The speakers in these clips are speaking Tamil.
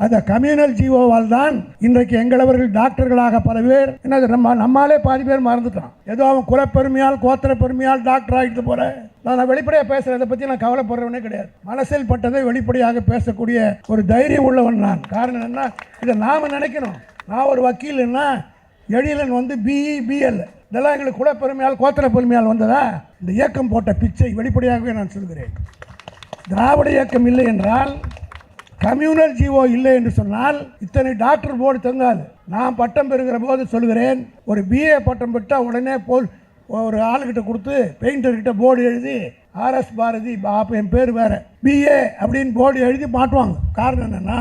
அந்த கம்யூனல் ஜீவோவால் தான் இன்றைக்கு எங்களவர்கள் டாக்டர்களாக பல பேர் என்னது நம்ம நம்மாலே பாதி பேர் மறந்துட்டோம். ஏதோ அவன் குலப்பெருமையால் கோத்திர பெருமையால் டாக்டர் ஆகிட்டு போகிற நான் வெளிப்படையாக பேசுறேன் இதை பற்றி நான் கவலைப்படுறவனே கிடையாது. மனசில் பட்டதை வெளிப்படையாக பேசக்கூடிய ஒரு தைரியம் உள்ளவன் நான். காரணம் என்ன இதை நாம் நினைக்கணும். நான் ஒரு வக்கீல்னா எழிலன் வந்து பிஇ பிஎல் இதெல்லாம் எங்களுக்கு குலப்பெருமையால் கோத்திர பெருமையால் வந்ததா? இந்த இயக்கம் போட்ட பிச்சை வெளிப்படையாகவே நான் சொல்கிறேன். திராவிட இயக்கம் இல்லை என்றால் கம்யூனல் ஜீவோ இல்லை என்று சொன்னால் இத்தனை டாக்டர் போர்டு தங்காது நான் பட்டம் பெறுகிற போது சொல்கிறேன் ஒரு பிஏ பட்டம் பெற்றால் உடனே போல் ஒரு ஆளுகிட்ட கொடுத்து பெயிண்டர்கிட்ட போர்டு எழுதி ஆர்எஸ் பாரதி அப்போ என் பேர் வேறு. பிஏ அப்படின்னு போர்டு எழுதி மாட்டுவாங்க காரணம் என்னென்னா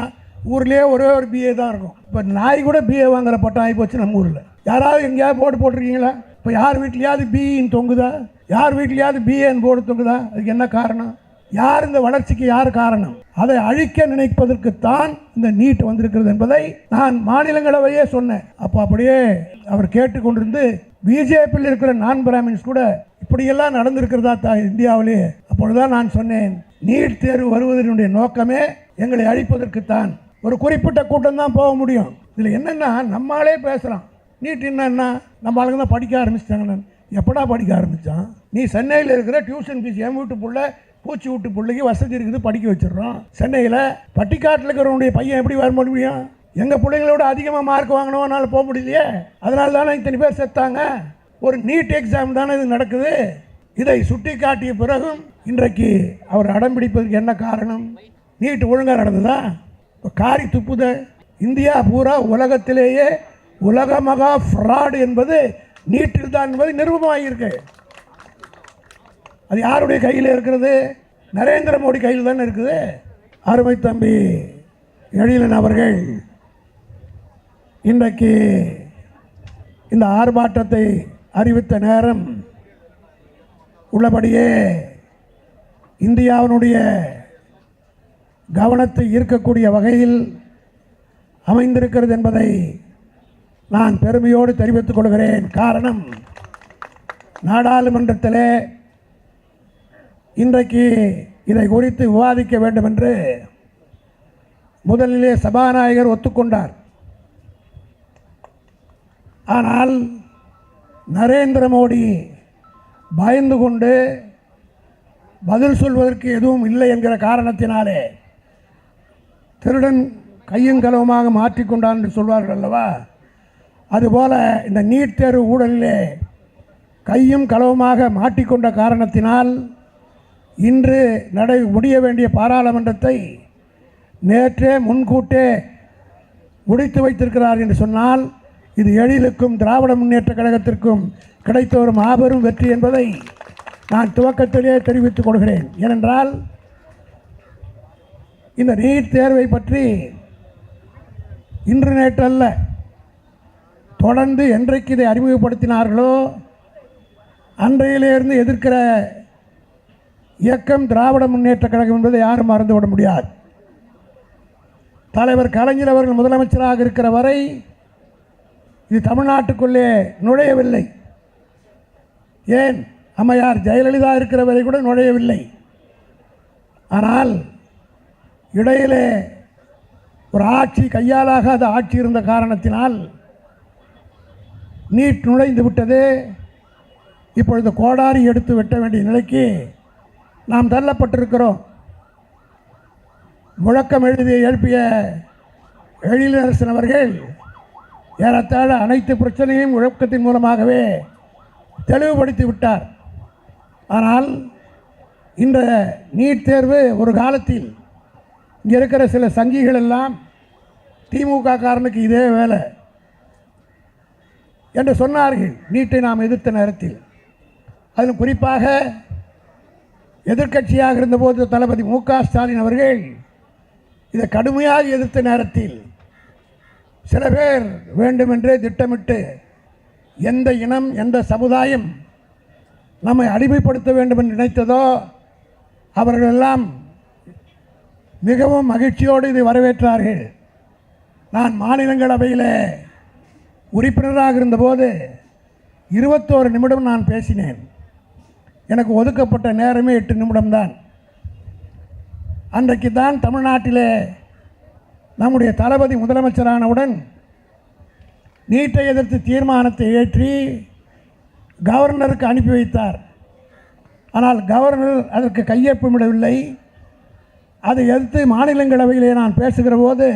ஊர்லேயே ஒரே ஒரு பிஏ தான் இருக்கும். இப்போ நாய் கூட பிஏ வாங்குற பட்டம் ஆகி போச்சு நம்ம ஊரில். யாராவது எங்கேயாவது போர்டு போட்டிருக்கீங்களா? இப்போ யார் வீட்லையாவது பிஇன்னு தொங்குதா? யார் வீட்லையாவது பிஏன்னு போர்டு தொங்குதா? அதுக்கு என்ன காரணம்? யார் இந்த வளர்ச்சிக்கு யார் காரணம்? அதை அழிக்க நினைப்பதற்குத்தான் இந்த நீட் வந்திருக்கிறது என்பதை நான் மாநிலங்களவையே சொன்னேன். அப்போ அப்படியே அவர் கேட்டுக்கொண்டிருந்து பிஜேபியில் இருக்கிற நான் பிராமின்ஸ் கூட இப்படியெல்லாம் நடந்திருக்கிறதா தா இந்தியாவிலே? அப்பொழுதுதான் நான் சொன்னேன் நீட் தேர்வு வருவதனுடைய நோக்கமே எங்களை அழிப்பதற்குத்தான். ஒரு குறிப்பிட்ட கூட்டம் தான் போக முடியும். இதில் என்னென்னா நம்மளே பேசுகிறான் நீட் என்னன்னா நம்ம ஆளுங்க தான் படிக்க ஆரம்பிச்சிட்டாங்க எப்படா படிக்க ஆரம்பித்தான் நீ சென்னையில் இருக்கிற டியூஷன் ஃபீஸ் என் வீட்டு பிள்ளை பூச்சி விட்டு பிள்ளைக்கு வசதி இருக்குது படிக்க வச்சிடறோம். சென்னையில் பட்டிக்காட்டில் இருக்கிறவனுடைய பையன் எப்படி வர முடியும்? எங்கள் பிள்ளைங்களோட அதிகமாக மார்க் வாங்கினவனால போக முடியலையே. அதனால தானே இத்தனை பேர் செத்தாங்க? ஒரு நீட் எக்ஸாம் தானே இது நடக்குது. இதை சுட்டி காட்டிய பிறகும் இன்றைக்கு அவர் அடம் பிடிப்பதற்கு என்ன காரணம்? நீட் ஒழுங்காக நடந்ததா? காரி துப்புது இந்தியா பூரா உலகத்திலேயே உலக மகா ஃப்ராடு என்பது நீட்டில் தான் என்பது நிரூபமாகியிருக்கு. அது யாருடைய கையில் இருக்கிறது? நரேந்திர மோடி கையில் தானே இருக்குது? அருமை தம்பி எழிலன் அவர்கள் இன்றைக்கு இந்த ஆர்ப்பாட்டத்தை அறிவித்த நேரம் உள்ளபடியே இந்தியாவினுடைய கவனத்தை ஈர்க்கக்கூடிய வகையில் அமைந்திருக்கிறது என்பதை நான் பெருமையோடு தெரிவித்துக் கொள்கிறேன். காரணம் நாடாளுமன்றத்திலே இன்றைக்கு இதை குறித்து விவாதிக்க வேண்டும் என்று முதலிலே சபாநாயகர் ஒத்துக்கொண்டார். ஆனால் நரேந்திர மோடி பயந்து கொண்டு பதில் சொல்வதற்கு எதுவும் இல்லை என்கிற காரணத்தினாலே திருடன் கையும் கலவுமாக மாற்றிக்கொண்டான் என்று சொல்வார்கள் அல்லவா? அதுபோல இந்த நீட் தேர்வு ஊழலிலே கையும் களவுமாக மாட்டிக்கொண்ட காரணத்தினால் இன்று நடை முடிய வேண்டிய பாராளுமன்றத்தை நேற்றே முன்கூட்டே முடித்து வைத்திருக்கிறார் என்று சொன்னால் இது எழிலுக்கும் திராவிட முன்னேற்ற கழகத்திற்கும் கிடைத்த ஒரு மாபெரும் வெற்றி என்பதை நான் துவக்கத்திலே தெரிவித்துக் கொள்கிறேன். ஏனென்றால் இந்த நீட் தேர்வை பற்றி இன்று நேற்றல்ல தொடர்ந்து என்றைக்கு இதை அறிமுகப்படுத்தினார்களோ அன்றையிலிருந்து எதிர்க்கிற இயக்கம் திராவிட முன்னேற்ற கழகம் என்பதை யாரும் மறந்துவிட முடியாது. தலைவர் கலைஞர் அவர்கள் முதலமைச்சராக இருக்கிற வரை இது தமிழ்நாட்டுக்குள்ளே நுழையவில்லை. ஏன்? அம்மையார் ஜெயலலிதா இருக்கிற வரை கூட நுழையவில்லை. ஆனால் இடையிலே ஒரு ஆட்சி கையாலாகாத ஆட்சி இருந்த காரணத்தினால் நீட் நுழைந்து விட்டது. இப்பொழுது கோடாரி எடுத்து வெட்ட வேண்டிய நிலைக்கு நாம் தள்ளப்பட்டிருக்கிறோம். முழக்கம் எழுதிய எழுப்பிய எழிலரசன் அவர்கள் ஏறத்தாழ அனைத்து பிரச்சனையும் முழக்கத்தின் மூலமாகவே தெளிவுபடுத்தி விட்டார். ஆனால் இந்த நீட் தேர்வு ஒரு காலத்தில் இங்கே இருக்கிற சில சங்கிகள் எல்லாம் திமுக காரனுக்கு இதே வேலை என்று சொன்னார்கள். நீட்டை நாம் எதிர்த்த நேரத்தில். அதிலும் குறிப்பாக எதிர்க்கட்சியாக இருந்தபோது தளபதி மு க ஸ்டாலின் அவர்கள் இதை கடுமையாக எதிர்த்த நேரத்தில் சில பேர் வேண்டுமென்றே திட்டமிட்டு எந்த இனம் எந்த சமுதாயம் நம்மை அடிமைப்படுத்த வேண்டும் என்று நினைத்ததோ அவர்களெல்லாம் மிகவும் மகிழ்ச்சியோடு இதை வரவேற்றார்கள். நான் மாநிலங்களவையில் உறுப்பினராக இருந்தபோது இருபத்தோரு நிமிடம் நான் பேசினேன். எனக்கு ஒதுக்கப்பட்ட நேரமே எட்டு நிமிடம்தான். அன்றைக்கு தான் தமிழ்நாட்டிலே நம்முடைய தளபதி முதலமைச்சரானவுடன் நீட்டை எதிர்த்து தீர்மானத்தை ஏற்றி கவர்னருக்கு அனுப்பி வைத்தார். ஆனால் கவர்னர் அதற்கு கையொப்பமிடவில்லை. அதை எதிர்த்து மாநிலங்களவையிலே நான் பேசுகிற போது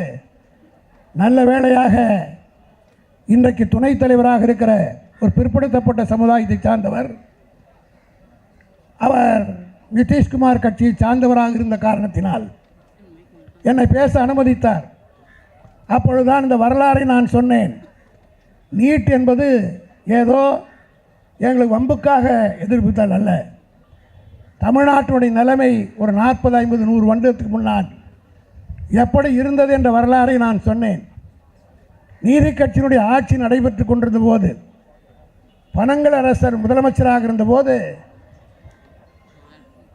நல்ல வேளையாக இன்றைக்கு துணைத் தலைவராக இருக்கிற ஒரு பிற்படுத்தப்பட்ட சமுதாயத்தை சார்ந்தவர் அவர் நிதிஷ்குமார் கட்சியை சார்ந்தவராக இருந்த காரணத்தினால் என்னை பேச அனுமதித்தார். அப்பொழுதுதான் இந்த வரலாறை நான் சொன்னேன். நீட் என்பது ஏதோ எங்களுக்கு வம்புக்காக எதிர்ப்புத்தல் அல்ல. தமிழ்நாட்டினுடைய நிலைமை ஒரு நாற்பது ஐம்பது நூறு வருடத்துக்கு முன்னால் எப்படி இருந்தது என்ற வரலாறை நான் சொன்னேன். நீதி கட்சியினுடைய ஆட்சி நடைபெற்று கொண்டிருந்த போது பனங்கல் அரசர் முதலமைச்சராக இருந்தபோது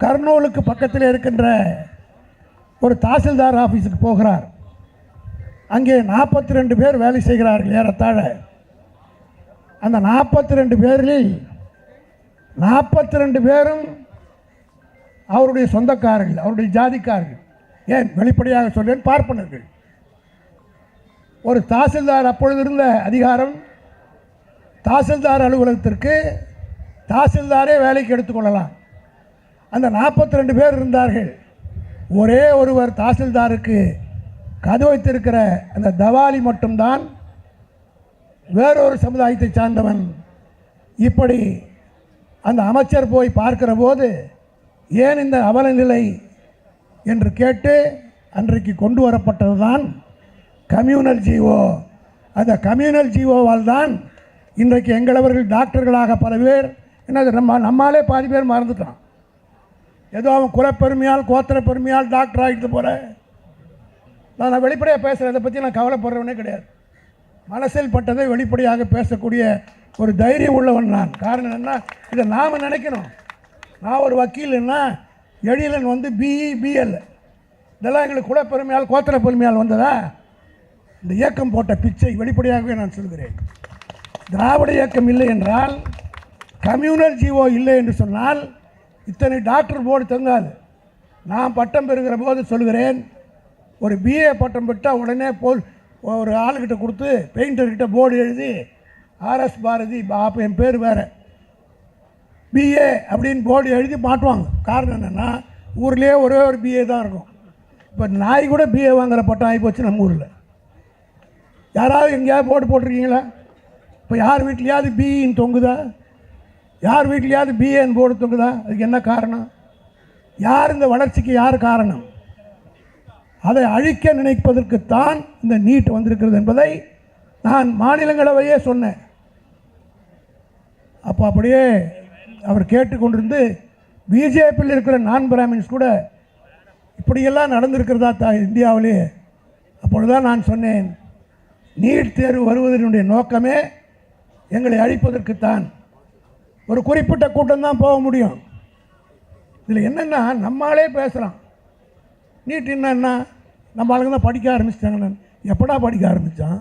கர்னூலுக்கு பக்கத்தில் இருக்கின்ற ஒரு தாசில்தார் ஆஃபீஸுக்கு போகிறார். அங்கே நாற்பத்தி ரெண்டு பேர் வேலை செய்கிறார்கள் ஏறத்தாழ. அந்த நாற்பத்தி ரெண்டு பேரில் நாற்பத்தி ரெண்டு பேரும் அவருடைய சொந்தக்காரர்கள் அவருடைய ஜாதிக்காரர்கள். ஏன்? வெளிப்படையாக சொல்றேன் பார்ப்பனர்கள். ஒரு தாசில்தார் அப்பொழுது இருந்த அதிகாரம் தாசில்தார் அலுவலகத்திற்கு தாசில்தாரே வேலைக்கு எடுத்துக்கொள்ளலாம் அந்த நாற்பத்தி ரெண்டு பேர் இருந்தார்கள். ஒரே ஒருவர் தாசில்தாருக்கு கது வைத்திருக்கிற அந்த தவாலி மட்டும்தான் வேறொரு சமுதாயத்தை சார்ந்தவன். இப்படி அந்த அமைச்சர் போய் பார்க்கிற போது ஏன் இந்த அவல நிலை என்று கேட்டு அன்றைக்கு கொண்டு வரப்பட்டது தான் கம்யூனல் ஜீவோ அந்த கம்யூனல் ஜீவோவால் தான் இன்றைக்கு எங்களவர்கள் டாக்டர்களாக பல பேர் என்னது நம்ம நம்மாலே பாதி பேர் மறந்துட்டான். ஏதோ அவன் குலப்பெருமையால் கோத்திர பெருமையால் டாக்டர் ஆகிட்டு போகிறேன் நான் வெளிப்படையாக பேசுகிறேன் இதை பற்றி நான் கவலைப்படுறவனே கிடையாது. மனசில் பட்டதை வெளிப்படையாக பேசக்கூடிய ஒரு தைரியம் உள்ளவன் நான். காரணம் என்ன இதை நாம் நினைக்கணும். நான் ஒரு வக்கீல்னா எழிலன் வந்து பிஇ பிஎல் இதெல்லாம் எங்களுக்கு குலப்பெருமையால் கோத்திர பெருமையால் வந்ததா? இந்த இயக்கம் போட்ட பிச்சை வெளிப்படையாகவே நான் சொல்கிறேன். திராவிட இயக்கம் இல்லை என்றால் கம்யூனல் ஜீவோ இல்லை என்று சொன்னால் இத்தனை டாக்டர் போர்டு தங்காது. நான் பட்டம் பெறுகிற போது சொல்கிறேன் ஒரு பிஏ பட்டம் பெற்றால் உடனே போல் ஒரு ஆளுக்கிட்ட கொடுத்து பெயிண்டர்கிட்ட போர்டு எழுதி ஆர்எஸ் பாரதி அப்போ என் பேர் வேறு. பிஏ அப்படின்னு போர்டு எழுதி மாட்டுவாங்க. காரணம் என்னென்னா ஊர்லேயே ஒரே ஒரு பிஏ தான் இருக்கும். இப்போ நாய் கூட பிஏ வாங்குற பட்டம் ஆகி போச்சு நம்ம ஊரில். யாராவது எங்கேயாவது போர்டு போட்டிருக்கீங்களா? இப்போ யார் வீட்லையாவது பிஇன்னு தொங்குதா? யார் வீட்லையாவது பிஏன்னு போர்டு தொங்குதா? அதுக்கு என்ன காரணம்? யார் இந்த வளர்ச்சிக்கு யார் காரணம்? அதை அழிக்க நினைப்பதற்குத்தான் இந்த நீட் வந்திருக்கிறது என்பதை நான் மாநிலங்களவையே சொன்னேன். அப்போ அப்படியே அவர் கேட்டுக்கொண்டிருந்து பிஜேபியில் இருக்கிற நான் பிராமின்ஸ் கூட இப்படியெல்லாம் நடந்திருக்கிறதா தா இந்தியாவிலே? அப்பொழுதுதான் நான் சொன்னேன் நீட் தேர்வு வருவதனுடைய நோக்கமே எங்களை அழிப்பதற்குத்தான். ஒரு குறிப்பிட்ட கூட்டம் தான் போக முடியும். இதில் என்னென்னா நம்மளாலே பேசுகிறான் நீட் என்னன்னா நம்ம ஆளுங்க தான் படிக்க ஆரம்பிச்சிட்டாங்கன்னு. எப்படா படிக்க ஆரம்பித்தான்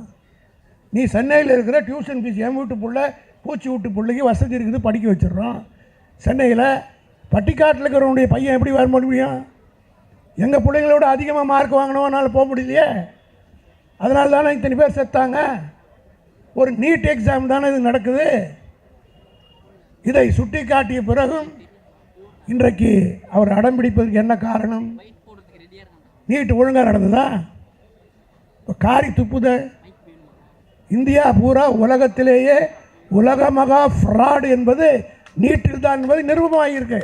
நீ சென்னையில் இருக்கிற டியூஷன் ஃபீஸ் என் வீட்டு பிள்ளை பூச்சி வீட்டு பிள்ளைக்கு வசதி இருக்குது படிக்க வச்சிடுறோம் சென்னையில் பட்டிக்காட்டில் இருக்கிறவனுடைய பையன் எப்படி வர முடியும்? எங்கள் பிள்ளைங்களோட அதிகமாக மார்க் வாங்கினவனால போக முடியலையே. அதனால தானே இத்தனை பேர் செத்தாங்க? ஒரு நீட் எக்ஸாம் தானே இது நடக்குது? இதை சுட்டி காட்டிய பிறகும் இன்றைக்கு அவர் அடம் பிடிப்பதற்கு என்ன காரணம்? நீட் ஒழுங்காக நடந்ததா? இப்போ காரி துப்புத. இந்தியா பூரா உலகத்திலேயே உலக மகா ஃப்ராடு என்பது நீட்டில் தான் என்பது நிரூபமாகியிருக்கு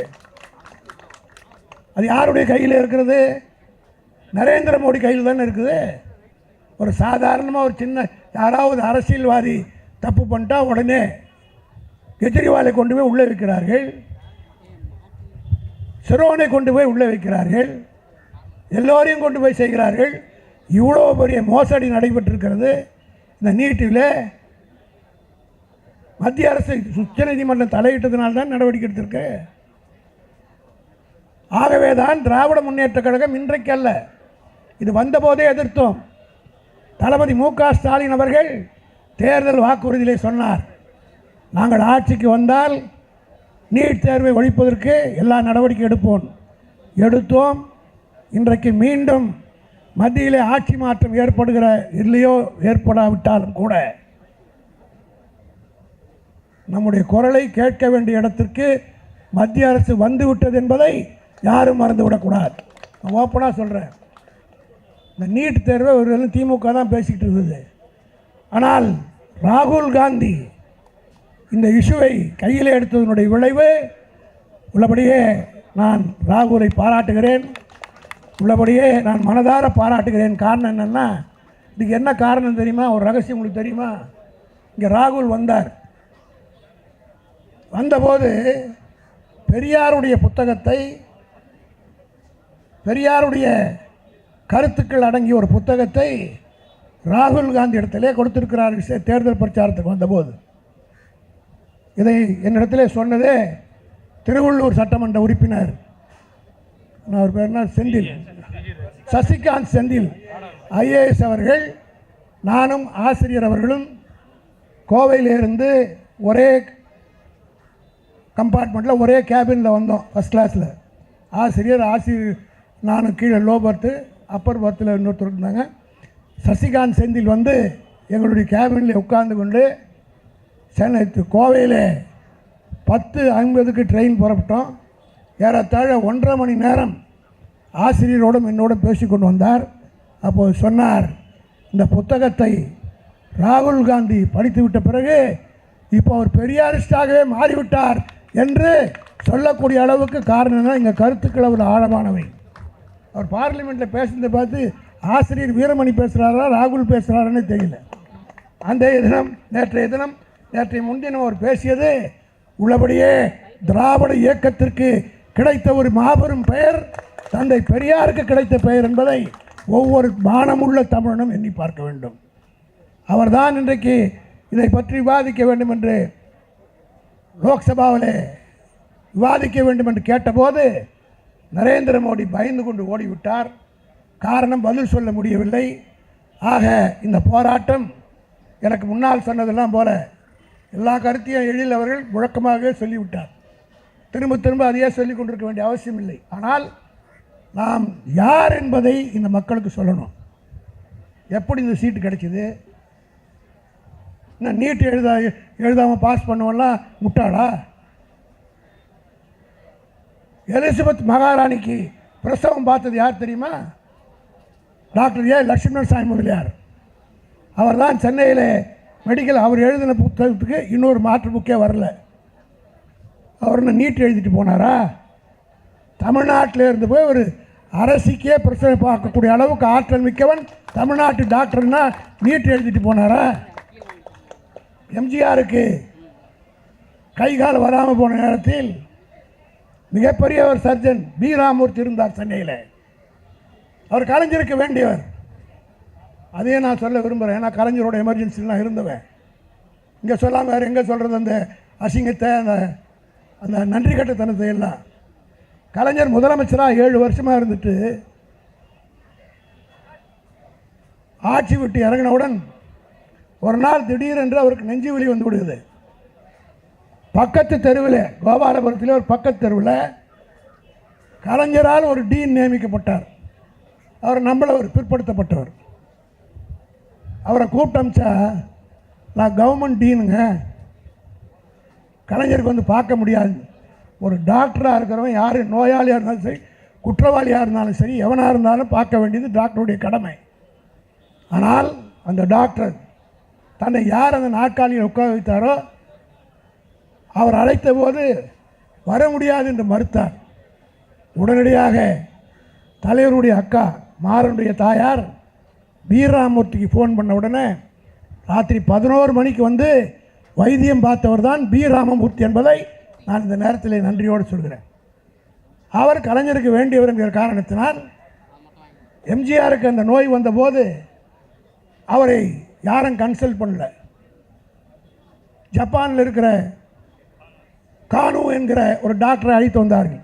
அது யாருடைய கையில் இருக்கிறது? நரேந்திர மோடி கையில் தானே இருக்குது. ஒரு சாதாரணமாக ஒரு சின்ன யாராவது அரசியல்வாதி தப்பு பண்ணிட்டா உடனே கெஜ்ரிவாலை கொண்டு போய் உள்ளே இருக்கிறார்கள் சிரோனை கொண்டு போய் உள்ளே வைக்கிறார்கள். எல்லோரையும் கொண்டு போய் செய்கிறார்கள். இவ்வளோ பெரிய மோசடி நடைபெற்றிருக்கிறது. இந்த நீட்டில் மத்திய அரசு உச்ச நீதிமன்றம் தலையிட்டதுனால தான் நடவடிக்கை எடுத்திருக்கு. ஆகவே தான் திராவிட முன்னேற்ற கழகம் இன்றைக்கு அல்ல இது வந்தபோதே எதிர்த்தோம். தளபதி மு க ஸ்டாலின் அவர்கள் தேர்தல் வாக்குறுதியிலே சொன்னார். நாங்கள் ஆட்சிக்கு வந்தால் நீட் தேர்வை ஒழிப்பதற்கு எல்லா நடவடிக்கை எடுப்போம். எடுத்தோம். இன்றைக்கு மீண்டும் மத்தியிலே ஆட்சி மாற்றம் ஏற்படுகிற இல்லையோ ஏற்படாவிட்டாலும் கூட நம்முடைய குரலை கேட்க வேண்டிய இடத்திற்கு மத்திய அரசு வந்துவிட்டது என்பதை யாரும் மறந்துவிடக்கூடாது. நான் ஓப்பனாக சொல்கிறேன் இந்த நீட் தேர்வை ஒரு திமுக தான் பேசிக்கிட்டு இருந்தது. ஆனால் ராகுல் காந்தி இந்த இஷ்யூவை கையில் எடுத்ததனுடைய விளைவு உள்ளபடியே நான் ராகுலை பாராட்டுகிறேன். உள்ளபடியே நான் மனதார பாராட்டுகிறேன். காரணம் என்னென்னா இதுக்கு என்ன காரணம் தெரியுமா? ஒரு ரகசியம் உங்களுக்கு தெரியுமா? இங்கே ராகுல் வந்தார். வந்தபோது பெரியாருடைய புத்தகத்தை பெரியாருடைய கருத்துக்கள் அடங்கிய ஒரு புத்தகத்தை ராகுல் காந்தி இடத்திலே கொடுத்திருக்கிறார். தேர்தல் பிரச்சாரத்துக்கு வந்தபோது. இதை என்னிடத்திலே சொன்னதே திருவள்ளூர் சட்டமன்ற உறுப்பினர். நான் அவர் பேர் என்ன? செந்தில். சசிகாந்த் செந்தில். ஐஏஎஸ் அவர்கள் நானும் ஆசிரியர் அவர்களும் கோவையிலிருந்து ஒரே கம்பார்ட்மெண்ட்டில் ஒரே கேபினில் வந்தோம் ஃபஸ்ட் கிளாஸில் ஆசிரியர் ஆசிரியர் நானும் கீழே லோ பர்த்து அப்பர் பர்த்தில் இன்னொருத்தர் இருந்தாங்க. சசிகாந்த் செந்தில் வந்து எங்களுடைய கேபினில் உட்கார்ந்து கொண்டு சென்னை கோவையில் பத்து ஐம்பதுக்கு ட்ரெயின் புறப்பட்டோம். ஏறத்தாழ ஒன்றரை மணி நேரம் ஆசிரியரோடும் என்னோடும் பேசிக்கொண்டு வந்தார். அப்போது சொன்னார் இந்த புத்தகத்தை ராகுல் காந்தி படித்துவிட்ட பிறகு இப்போ அவர் பெரியாரிஸ்டாகவே மாறிவிட்டார் என்று சொல்லக்கூடிய அளவுக்கு காரணம் என்ன எங்கள் கருத்துக்கள் அவர் ஆழமானவை. அவர் பார்லிமெண்ட்டில் பேசுனதை பார்த்து ஆசிரியர் வீரமணி பேசுகிறாரா ராகுல் பேசுகிறாருன்னு தெரியல. அந்த தினம் நேற்றைய தினம் நேற்றை முன்தினம் அவர் பேசியது உள்ளபடியே திராவிட இயக்கத்திற்கு கிடைத்த ஒரு மாபெரும் பெயர் தந்தை பெரியாருக்கு கிடைத்த பெயர் என்பதை ஒவ்வொரு மானமுள்ள தமிழனும் எண்ணி பார்க்க வேண்டும். அவர்தான் இன்றைக்கு இதை பற்றி விவாதிக்க வேண்டும் என்று லோக்சபாவில் விவாதிக்க வேண்டும் என்று கேட்டபோது நரேந்திர மோடி பயந்து கொண்டு ஓடிவிட்டார். காரணம் பதில் சொல்ல முடியவில்லை. ஆக இந்த போராட்டம் எனக்கு முன்னால் சொன்னதெல்லாம் போல எல்லா கருத்தையும் எழில் அவர்கள் முழக்கமாகவே சொல்லிவிட்டார். திரும்ப திரும்ப அதையே சொல்லிக் கொண்டிருக்க வேண்டிய அவசியம் இல்லை. ஆனால் நாம் யார் என்பதை இந்த மக்களுக்கு சொல்லணும். எப்படி இந்த சீட்டு கிடைச்சிது? நான் நீட் எழுத எழுதாமல் பாஸ் பண்ணவெல்லாம் முட்டாளா? எலிசபெத் மகாராணிக்கு பிரசவம் பார்த்தது யார் தெரியுமா? Doctor A. லட்சுமணன் சாமி முதலியார். அவர் தான் சென்னையில் மெடிக்கல் அவர் எழுதின புத்தகத்துக்கு இன்னொரு மாற்று புக்கே வரல. அவர் நீட் எழுதிட்டு போனாரா? தமிழ்நாட்டில் இருந்து போய் ஒரு அரசிக்கே பிரச்சனை பார்க்கக்கூடிய அளவுக்கு ஆற்றல் மிக்கவன் தமிழ்நாட்டு டாக்டர்னா நீட் எழுதிட்டு போனாரா? எம்ஜிஆருக்கு கை கால் வராமல் போன நேரத்தில் மிகப்பெரிய ஒரு சர்ஜன் பி ராமூர்த்தி இருந்தார் சென்னையில். அவர் கலைஞருக்கு வேண்டியவர். அதையே நான் சொல்ல விரும்புகிறேன் ஏன்னா கலைஞரோட எமர்ஜென்சிலாம் இருந்தவன். இங்கே சொல்லாமல் வேறு எங்கே சொல்கிறது அந்த அசிங்கத்தை அந்த அந்த நன்றி கட்டத்தனத்தை எல்லாம். கலைஞர் முதலமைச்சராக ஏழு வருஷமாக இருந்துட்டு ஆட்சி விட்டு இறங்கினவுடன் ஒரு நாள் திடீரென்று அவருக்கு நெஞ்சு வலி வந்து விடுகிறது பக்கத்து தெருவில் கோபாலபுரத்தில் ஒரு பக்கத்து தெருவில் கலைஞரால் ஒரு டீன் நியமிக்கப்பட்டார். அவர் நம்மள ஒரு பிற்படுத்தப்பட்டவர். அவரை கூப்பிட்டமிச்சா நான் கவர்மெண்ட் டீனுங்க. கலைஞருக்கு வந்து பார்க்க முடியாது. ஒரு டாக்டராக இருக்கிறவன் யார்? நோயாளியாக இருந்தாலும் சரி குற்றவாளியாக இருந்தாலும் சரி எவனாக இருந்தாலும் பார்க்க வேண்டியது டாக்டருடைய கடமை. ஆனால் அந்த டாக்டர் தன்னை யார் அந்த நாற்காலியில் உட்கார வைத்தாரோ அவர் அழைத்த போது வர முடியாது என்று மறுத்தார். உடனடியாக தலைவருடைய அக்கா மாறனுடைய தாயார் வீரராமூர்த்திக்கு ஃபோன் பண்ண உடனே ராத்திரி பதினோரு மணிக்கு வந்து வைத்தியம் பார்த்தவர் தான் பி ராமமூர்த்தி என்பதை நான் இந்த நேரத்தில் நன்றியோடு சொல்கிறேன். அவர் கலைஞருக்கு வேண்டியவர் என்கிற காரணத்தினால் எம்ஜிஆருக்கு அந்த நோய் வந்தபோது அவரை யாரும் கன்சல்ட் பண்ணல. ஜப்பானில் இருக்கிற கானு என்கிற ஒரு டாக்டரை அழைத்து வந்தார்கள்.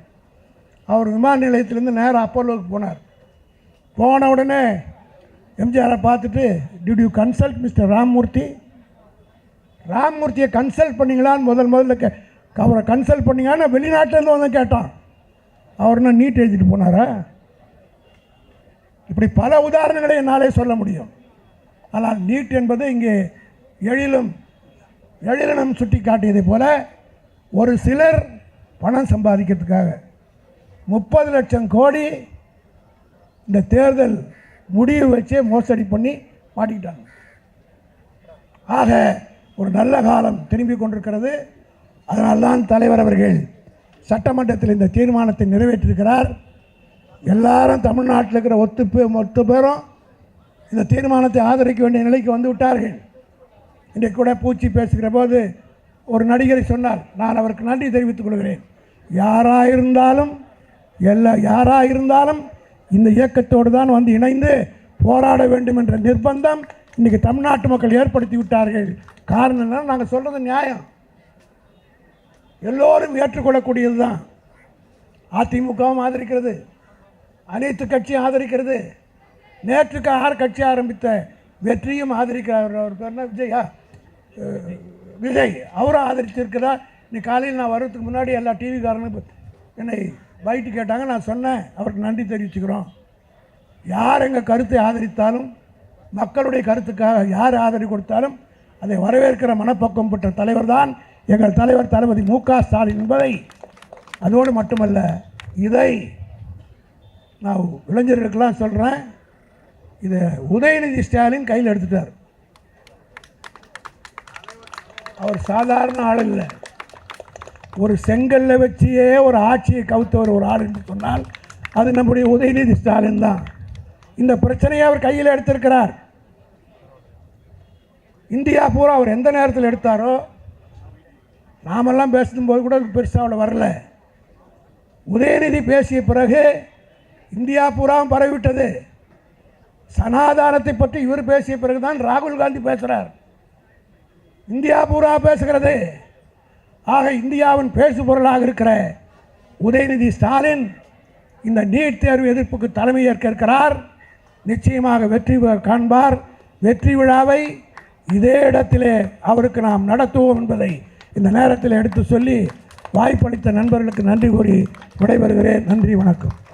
அவர் விமான நிலையத்திலேருந்து நேராக அப்போலோவுக்கு போனார். போன உடனே எம்ஜிஆரை பார்த்துட்டு did you consult mister Rammurthy ராம்மூர்த்தியை consult பண்ணீங்களான்னு முதல் முதல்ல கே அவரை கன்சல்ட் பண்ணீங்கன்னு வெளிநாட்டிலேருந்து வந்து கேட்டான். அவர் என்ன நீட் எழுதிட்டு போனாரா? இப்படி பல உதாரணங்களை என்னாலே சொல்ல முடியும். ஆனால் நீட் என்பது இங்கே எழிலும் எழிலனும் சுட்டி காட்டியதைப் போல ஒரு சிலர் பணம் சம்பாதிக்கிறதுக்காக முப்பது லட்சம் கோடி இந்த தேர்தல் முடிவு வச்சே மோசடி பண்ணி மாட்டிக்கிட்டாங்க. ஆக ஒரு நல்ல காலம் திரும்பி கொண்டிருக்கிறது. அதனால்தான் தலைவர் அவர்கள் சட்டமன்றத்தில் இந்த தீர்மானத்தை நிறைவேற்றிருக்கிறார் எல்லாரும் தமிழ்நாட்டில் இருக்கிற ஒத்து பே பேரும் இந்த தீர்மானத்தை ஆதரிக்க வேண்டிய நிலைக்கு வந்து விட்டார்கள். இன்றைக்கு கூட பூச்சி பேசுகிற போது ஒரு நடிகரை சொன்னார் நான் அவருக்கு நன்றி தெரிவித்துக் கொள்கிறேன். யாராக இருந்தாலும் எல்லா யாராக இருந்தாலும் இந்த இயக்கத்தோடு தான் வந்து இணைந்து போராட வேண்டும் என்ற நிர்பந்தம் இன்றைக்கி தமிழ்நாட்டு மக்கள் ஏற்படுத்தி விட்டார்கள். காரணம் என்ன நாங்கள் சொல்கிறது நியாயம். எல்லோரும் ஏற்றுக்கொள்ளக்கூடியது தான். அதிமுகவும் ஆதரிக்கிறது. அனைத்து கட்சியும் ஆதரிக்கிறது. நேற்றுக்கு ஆறு கட்சி ஆரம்பித்த வெற்றியும் ஆதரிக்கிறார். அவர் பேர்னா விஜயா? விஜய். அவரும் ஆதரித்திருக்கிறார். இன்னைக்கு காலையில் நான் வர்றதுக்கு முன்னாடி எல்லா டிவிக்காரனும் என்னை பைட்டு கேட்டாங்க நான் சொன்னேன் அவருக்கு நன்றி தெரிவிச்சுக்கிறோம். யார் எங்கள் கருத்தை ஆதரித்தாலும் மக்களுடைய கருத்துக்காக யார் ஆதரவு கொடுத்தாலும் அதை வரவேற்கிற மனப்பக்கம் பெற்ற தலைவர் தான் எங்கள் தலைவர் தளபதி மு க ஸ்டாலின் என்பதை அதோடு மட்டுமல்ல இதை நான் இளைஞர்களுக்கெல்லாம் சொல்கிறேன் இதை உதயநிதி ஸ்டாலின் கையில் எடுத்துட்டார். அவர் சாதாரண ஆள் இல்லை. ஒரு செங்கல்ல வச்சியே ஒரு ஆட்சியை கவுத்தவர் ஒரு ஆள் என்று சொன்னால் அது நம்முடைய உதயநிதி ஸ்டாலின் தான். இந்த பிரச்சனையை அவர் கையில் எடுத்திருக்கிறார். இந்தியா பூரா அவர் எந்த நேரத்தில் எடுத்தாரோ நாமெல்லாம் பேசும்போது கூட பெருசாக அவ்வளோ வரல. உதயநிதி பேசிய பிறகு இந்தியா பூராவும் பரவிவிட்டது. சனாதானத்தை பற்றி இவர் பேசிய பிறகுதான் ராகுல் காந்தி பேசுகிறார் இந்தியா பூரா பேசுகிறது. ஆக இந்தியாவின் பேசு பொருளாக இருக்கிற உதயநிதி ஸ்டாலின் இந்த நீட் தேர்வு எதிர்ப்புக்கு தலைமை ஏற்க இருக்கிறார். நிச்சயமாக வெற்றி காண்பார். வெற்றி விழாவை இதே இடத்திலே அவருக்கு நாம் நடத்துவோம் என்பதை இந்த நேரத்தில் எடுத்து சொல்லி வாய்ப்பளித்த நண்பர்களுக்கு நன்றி கூறி விடைபெறுகிறேன். நன்றி வணக்கம்.